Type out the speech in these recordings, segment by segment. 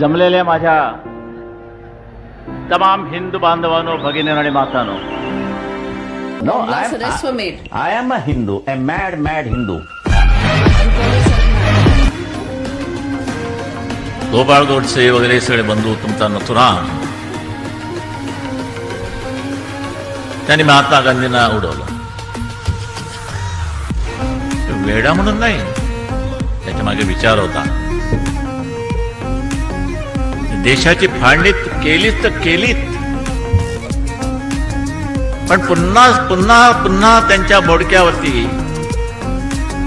जमलेल्या माझ्या तमाम हिंदू बांधवांनो भगिनीनो आणि मातानो Hindu, a mad, mad Hindu. You call yourself mad. Gopal Godse वगैरे सगळे बंधू तुमचा नथुराम त्यांनी महात्मा गांधींना उडवलं वेडा म्हणून नाही त्याच्यामागे विचार होता देशाची फाळणी केलीच तर केलीच. पण पुन्हा पुन्हा पुन्हा त्यांच्या बोडक्यावरती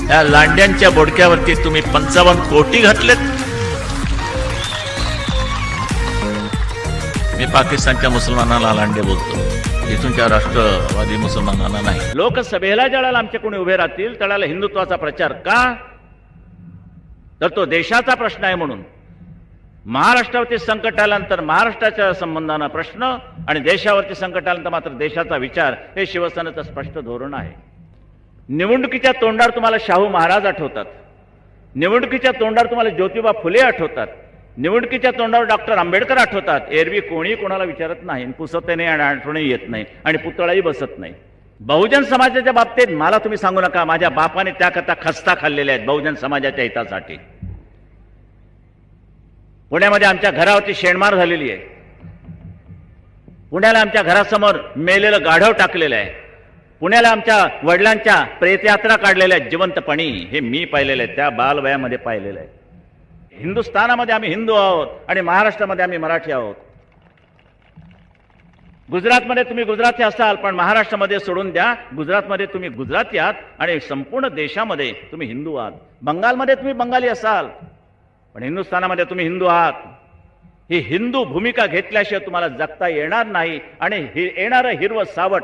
या लांड्यांच्या बोडक्यावरती तुम्ही पंचावन्न कोटी घातलेत. मी पाकिस्तानच्या मुसलमानाला लांडे बोलतो. इथूनच्या राष्ट्रवादी मुसलमानांना नाही. लोकसभेला ज्याला आमचे कोणी उभे राहतील त्याला हिंदुत्वाचा प्रचार का? तर तो देशाचा प्रश्न आहे म्हणून. महाराष्ट्रावरती संकट आल्यानंतर महाराष्ट्राच्या संबंधानं प्रश्न आणि देशावरती संकट आल्यानंतर मात्र देशाचा विचार हे शिवसेनेचं स्पष्ट धोरण आहे. निवडणुकीच्या तोंडावर तुम्हाला शाहू महाराज आठवतात. निवडणुकीच्या तोंडावर तुम्हाला ज्योतिबा फुले आठवतात. निवडणुकीच्या तोंडावर डॉक्टर आंबेडकर आठवतात. एरवी कोणी कोणाला विचारत नाही पुसत नाही आणि आठवणही येत नाही आणि पुतळाही बसत नाही. बहुजन समाजाच्या बाबतीत मला तुम्ही सांगू नका माझ्या बापाने त्याकरता खस्ता खाल्लेल्या आहेत बहुजन समाजाच्या हितासाठी. पुण्यामध्ये आमच्या घरावरती शेणमार झालेली आहे. पुण्याला आमच्या घरासमोर मेलेलं गाढव टाकलेलं आहे. पुण्याला आमच्या वडिलांच्या प्रेतयात्रा काढलेल्या आहेत जिवंतपणी हे मी पाहिलेलं आहे त्या बालवयामध्ये पाहिलेलं आहे. हिंदुस्थानामध्ये आम्ही हिंदू आहोत आणि महाराष्ट्रामध्ये आम्ही मराठी आहोत. गुजरातमध्ये तुम्ही गुजराती असाल पण महाराष्ट्रामध्ये सोडून द्या. गुजरातमध्ये तुम्ही गुजराती आहात आणि संपूर्ण देशामध्ये तुम्ही हिंदू आहात. बंगालमध्ये तुम्ही बंगाली असाल. पण हिंदुस्थानामध्ये तुम्ही हिंदू आहात. ही हिंदू भूमिका घेतल्याशिवाय तुम्हाला जगता येणार नाही. आणि हे येणारं हिरवं सावट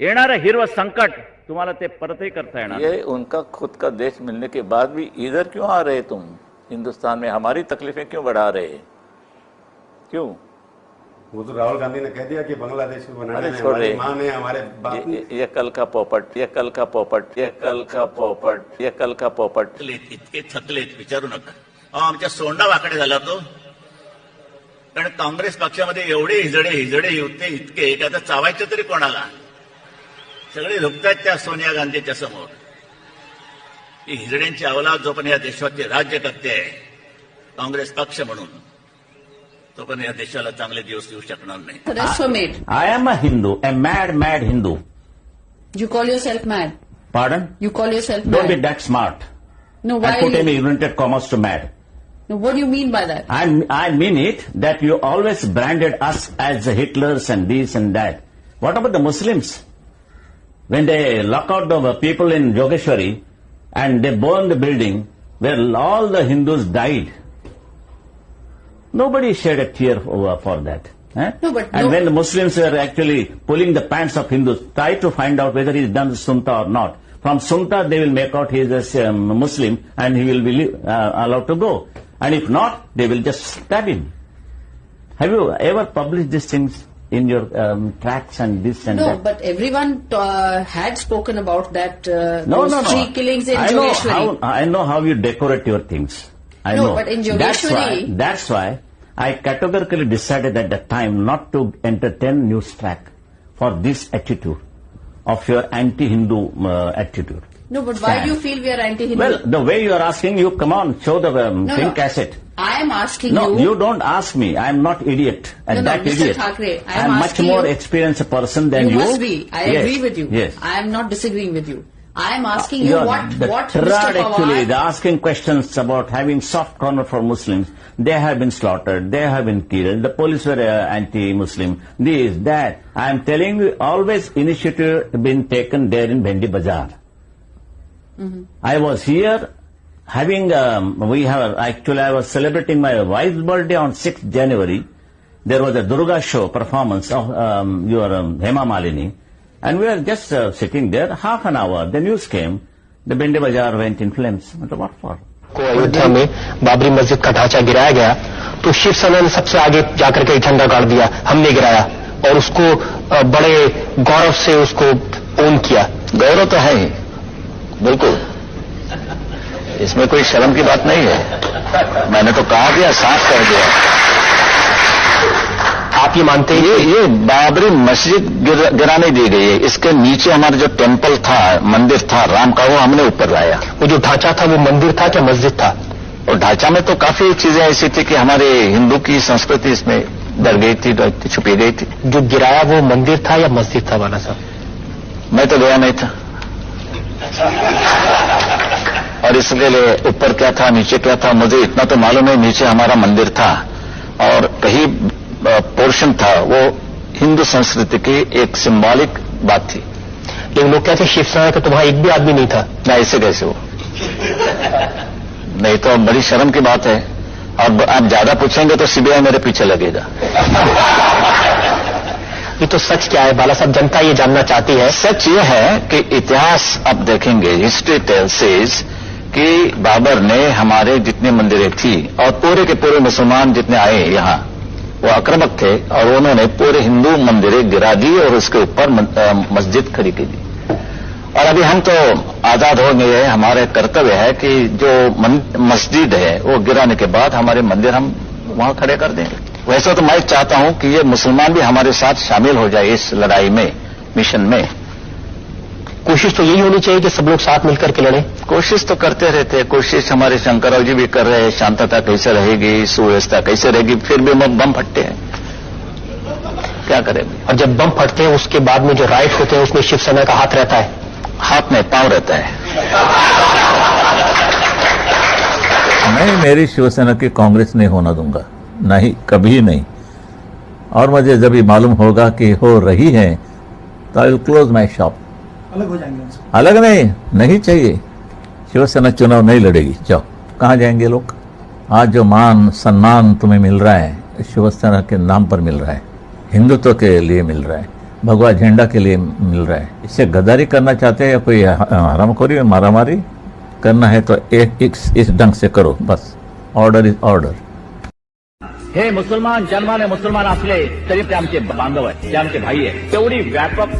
येणारं हिरवं संकट तुम्हाला ते परतही करता येणार. ये उनका खुद का देश मिलने के बाद भी इधर क्यों आ रहे तुम? हिंदुस्तान में हमारी तकलीफें क्यों बढ़ा रहे? क्यों? वो तो राहुल गांधी ने कह दिया कि बांग्लादेश बनाने में छोड़। हमारी। माँ ने हमारे बाप ये, ये- कल का पोपट ये कल का पोपट ये कल का पोपट ये कल का पोपट। थकलेत इतके थकलेत विचारू नका। अहो आमच्या सोंडा वाकडे झाला तो. कारण काँग्रेस पक्षामध्ये एवढे हिजडे हिजडे होते इतके की आता चावायचे तरी कोणाला? सगळे झुकतात त्या सोनिया गांधीच्या समोर. ही हिजड्यांची अवलाद जोपर्यंत या देशाचे राज्य करते आहे काँग्रेस पक्ष म्हणून. तोपर्यंत या देशाला चांगले दिवस येऊ शकणार नाही Arrests were made. I am a Hindu, a mad, mad Hindu. You call yourself mad. Pardon? You call yourself Don't be mad. that smart. No, why? I put you- in inverted commas to mad. No, what do you mean by that? I, I mean it that you always branded us as the Hitlers and this and that. What about the Muslims? When they lock out the people in Yogeshwari and they burn the building where all the Hindus died, nobody shed a tear over for that. eh? No, but and no- when the Muslims were actually pulling the pants of Hindus, try to find out whether he's done Sunta or not. From Sunta, they will make out he is a um, Muslim and he will be uh, allowed to go. And if not, they will just stab him. Have you ever published these things in your um, tracts and this and No, that? but everyone uh, had spoken about that. Uh, No, those no, no. three killings in I know how I know how you decorate your things. I No, know. but in that's why, that's why I categorically decided at that time not to entertain news track for this attitude of your anti-Hindu uh, attitude. No, but why Stand. do you feel we are anti-Hindu? Well, the way you are asking, you come on, show the um, No, thing no. cassette. I am asking No, you. No, you don't ask me. I am not idiot. And No, no, that Mr. idiot. Thackeray, I I am am much more you- experienced person than you. you must be. I Yes, agree with you. Yes. I am not disagreeing with you. I am asking you You're what the what Mr. actually, they're asking questions about having soft corner for Muslims. They have been slaughtered. They have been killed. The police were uh, anti-Muslim. This, that. I am telling you, always initiative been taken there in Bhendi Bazaar. I was here having, um, we have, actually I was celebrating my wife's birthday on 6th January. There was a Durga show performance of um, your um, Hema Malini. And we were just uh, sitting there, half an hour. The news came, the Bindi Bazaar went in flames. What for? को अयोध्या में बाबरी मस्जिद का ढांचा गिराया गया तो शिवसेना ने सबसे आगे जाकर के झंडा गाड़ दिया हमने गिराया और उसको बड़े गौरव से उसको ओन किया गौरव तो है ही बिल्कुल इसमें कोई शर्म की बात नहीं है मैंने तो कहा दिया साफ़ कर दिया आप ये मानते हैं ये ये बाबरी मस्जिद गिर, गिराने दी गई है। इसके नीचे हमारा जो टेंपल था मंदिर था राम का वो हमने ऊपर लाया। वो जो ढांचा था वो मंदिर था क्या मस्जिद था? और ढांचा में तो काफ़ी चीज़ें ऐसी थी कि हमारे हिंदू की संस्कृति इसमें डर गई थी छुपी गई थी। जो गिराया वो मंदिर था या मस्जिद था वाला साहब? मैं तो गया नहीं था। और इसके लिए ऊपर क्या था नीचे क्या था मुझे इतना तो मालूम है नीचे हमारा मंदिर था। और कहीं पोर्शन था वो हिंदू संस्कृति की एक सिंबॉलिक बात थी। लेकिन लोग कहते शिवसेना का तो वहाँ एक भी आदमी नहीं था। ना ऐसे कैसे हो? नहीं तो बड़ी शर्म की बात है। और आप ज़्यादा पूछेंगे तो सीबीआई मेरे पीछे लगेगा। ये तो सच क्या है? बाला साहब जनता ये जानना चाहती है। सच ये है कि इतिहास अब देखेंगे हिस्ट्री टेल सेज कि बाबर ने हमारे जितने मंदिरें थी और पूरे के पूरे मुसलमान जितने आए यहाँ वो आक्रमक थे और उन्होंने पूरे हिंदू मंदिरें गिरा दी और उसके ऊपर मस्जिद खड़ी की दी। और अभी हम तो आज़ाद हो गए हैं। हमारे कर्तव्य है कि जो मस्जिद है, वो गिराने के बाद हमारे मंदिर हम वहाँ खड़े कर देंगे। वैसे तो मैं चाहता हूँ कि ये मुसलमान भी हमारे साथ शामिल हो जाए इस लड़ाई में, मिशन में। कोशिश तो यही होनी चाहिए कि सब लोग साथ मिलकर के लड़े। कोशिश तो करते रहते हैं। कोशिश हमारे शंकरराव जी भी कर रहे हैं। शांतता कैसे रहेगी? सुव्यवस्था कैसे रहेगी? फिर भी हम बम फटते हैं। क्या करें? और जब बम फटते हैं उसके बाद में जो राइट होते हैं उसमें शिवसेना का हाथ रहता है। हाथ में पाँव रहता है। मैं मेरी शिवसेना की कांग्रेस नहीं होना दूँगा। नहीं कभी नहीं। और मुझे जब ये मालूम होगा कि हो रही है तो I will close my shop अलग हो जाएँगे उनसे। अलग नहीं नहीं चाहिए। शिवसेना चुनाव नहीं लड़ेगी। जाओ कहाँ जाएँगे लोग? आज जो मान सम्मान तुम्हें मिल रहा है शिवसेना के नाम पर मिल रहा है हिंदुत्व के लिए मिल रहा है भगवा झंडा के लिए मिल रहा है इससे गद्दारी करना चाहते हैं या कोई हरामखोरी मारामारी? करना है तो एक इस, इस ढंग से करो बस। ऑर्डर इज़ ऑर्डर हे मुसलमान जन्माने मुसलमान असले तरी ते आमचे बांधव आहेत ते आमचे भाई आहेत तेवढी व्यापक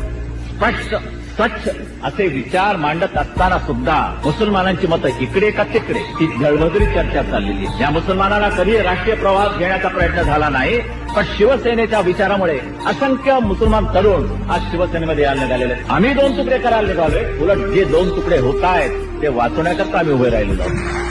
स्पष्ट स्वच्छ असे विचार मांडत असताना सुद्धा मुसलमानांची मतं इकडे का तिकडे? ही जळभद्री चर्चा चाललेली या मुसलमानांना कधी राष्ट्रीय प्रवास घेण्याचा प्रयत्न झाला नाही पण शिवसेनेच्या विचारामुळे असंख्य मुसलमान तरुण आज शिवसेनेमध्ये यायला निघालेले आम्ही दोन तुकडे करायला निघालोय. उलट जे दोन तुकडे होत आहेत ते वाचवण्याकरता आम्ही उभे राहिलेलो आहोत.